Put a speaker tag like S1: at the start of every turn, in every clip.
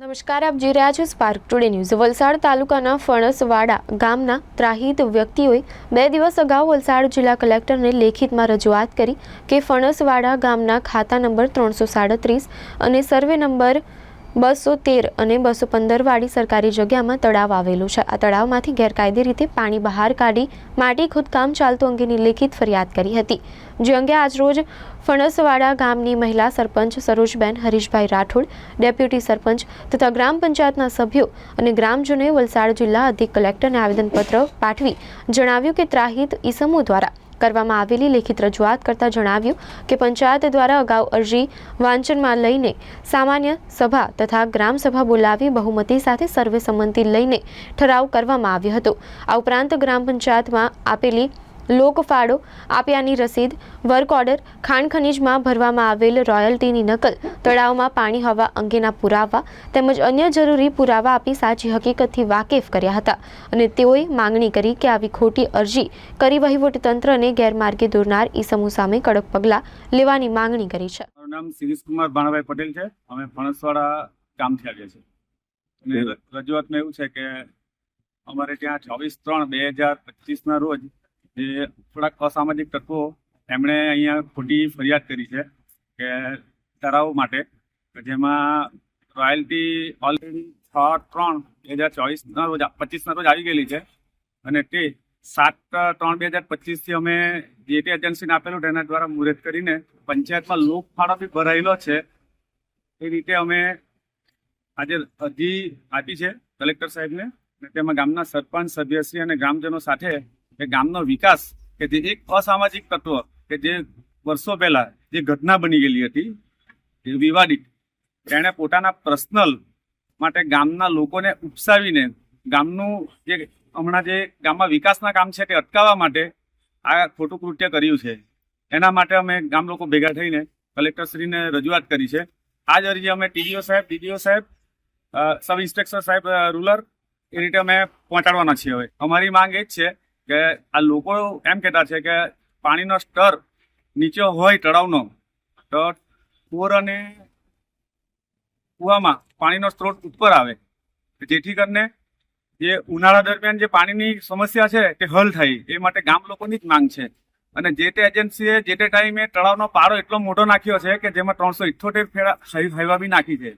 S1: નમસ્કાર, આપ જોઈ રહ્યા છો સ્પાર્ક ટુડે ન્યૂઝ વલસાડ તાલુકાના ફણસવાડા ગામના ત્રાહિત વ્યક્તિઓએ બે દિવસ અગાઉ વલસાડ જિલ્લા કલેક્ટરને લેખિતમાં રજૂઆત કરી કે ફણસવાડા ગામના ખાતા નંબર ત્રણસો સાડત્રીસ અને સર્વે નંબર બસો તેર અને બસો પંદરવાળી સરકારી જગ્યામાં તળાવ આવેલું છે. આ તળાવમાંથી ગેરકાયદે રીતે પાણી બહાર કાઢી માટી ખોદકામ ચાલતું અંગેની લેખિત ફરિયાદ કરી હતી. જે અંગે આજરોજ ફણસવાડા ગામની મહિલા સરપંચ સરોજબેન, હરીશભાઈ રાઠોડ, ડેપ્યુટી સરપંચ તથા ગ્રામ પંચાયતના સભ્યો અને ગ્રામજનોએ વલસાડ જિલ્લા અધિક કલેક્ટરને આવેદનપત્ર પાઠવી જણાવ્યું કે ત્રાહિત ઈસમો દ્વારા કરવામાં આવેલી લેખિત રજૂઆત કરતા જણાવ્યું કે પંચાયત દ્વારા અગાઉ અરજી વાંચનમાં લઈને સામાન્ય સભા તથા ગ્રામસભા બોલાવી બહુમતી સાથે સર્વે સંમતિ લઈને ઠરાવ કરવામાં આવ્યો હતો. આ ઉપરાંત ગ્રામ પંચાયતમાં આપેલી લોકફાળો આપ્યાની રસીદ, વર્ક ઓર્ડર, ખાણ ખનીજમાં ભરવામાં આવેલ રોયલ્ટીની નકલ, તળાવમાં પાણી હવા અંગેના પુરાવા તેમજ અન્ય જરૂરી પુરાવા આપી સાચી હકીકતથી વાકેફ કર્યા હતા અને તેઓએ માંગણી કરી કે આવી ખોટી અરજી કરી વહીવટીતંત્રને ગેરમાર્ગે દોરનાર ઈસમો સામે કડક પગલાં લેવાની માંગણી કરી છે.
S2: મારું નામ શિરીષકુમાર ભાણાભાઈ પટેલ છે. અમે ફણસવાડા ગામથી આવ્યા છીએ. રજૂઆતમાં એવું છે કે અમારે ત્યાં ચોવીસ ત્રણ બે હજાર પચીસના રોજ જે થોડાક અસામાજિક તત્વો એમણે અહીંયા ખોટી ફરિયાદ કરી છે કે તળાવ માટે જેમાં રોયલ્ટી ઓલરેડી છ ત્રણ બે હજાર ચોવીસના રોજ, પચીસના રોજ આવી ગયેલી છે. અને તે સાત ત્રણ બે હજાર પચીસથી અમે જે તે એજન્સીને આપેલું તેના દ્વારા મુહૂર્ત કરીને પંચાયતમાં લોક ફાળો બી ભરાયેલો છે. એ રીતે અમે આજે અરજી આપી છે કલેક્ટર સાહેબને. તેમાં ગામના સરપંચ, સભ્યશ્રી અને ગ્રામજનો સાથે કે ગામનો વિકાસ કે જે એક અસામાજિક તત્વ કે જે વર્ષો પહેલા જે ઘટના બની ગયેલી હતી જે વિવાદિત. તેણે પોતાના પર્સનલ માટે ગામના લોકોને ઉપસાવીને ગામનું જે હમણાં જે ગામમાં વિકાસના કામ છે તે અટકાવવા માટે આ ખોટું કૃત્ય કર્યું છે. એના માટે અમે ગામ લોકો ભેગા થઈને કલેક્ટરશ્રીને રજૂઆત કરી છે. આ જ અરજી અમે ટીડીઓ સાહેબ ડીડીઓ સાહેબ સબ ઇન્સ્પેક્ટર સાહેબ રૂલર એ રીતે અમે પહોંચાડવાના છીએ હવે. અમારી માંગ એ જ છે કે આ લોકો એમ કહેતા છે કે પાણીનો સ્તર નીચે હોય તળાવનો, તો બોર અને કૂવામાં પાણીનો સ્ત્રોત ઉપર આવે. જેથી કરીને જે ઉનાળા દરમિયાન જે પાણીની સમસ્યા છે તે હલ થાય. એ માટે ગામ લોકોની જ માંગ છે. અને જે તે એજન્સીએ જે તે ટાઈમે તળાવનો પારો એટલો મોટો નાખ્યો છે કે જેમાં ત્રણસો ઇઠ્ઠોતેર ફેરા હાઈવા બી નાખી છે.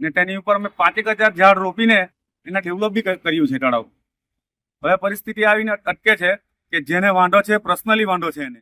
S2: ને તેની ઉપર અમે પાંચેક હજાર ઝાડ રોપીને એના ડેવલપ બી કર્યું છે તળાવ. હવે પરિસ્થિતિ આવીને અટકે છે કે જેને વાંધો છે પર્સનલી વાંધો છે એને.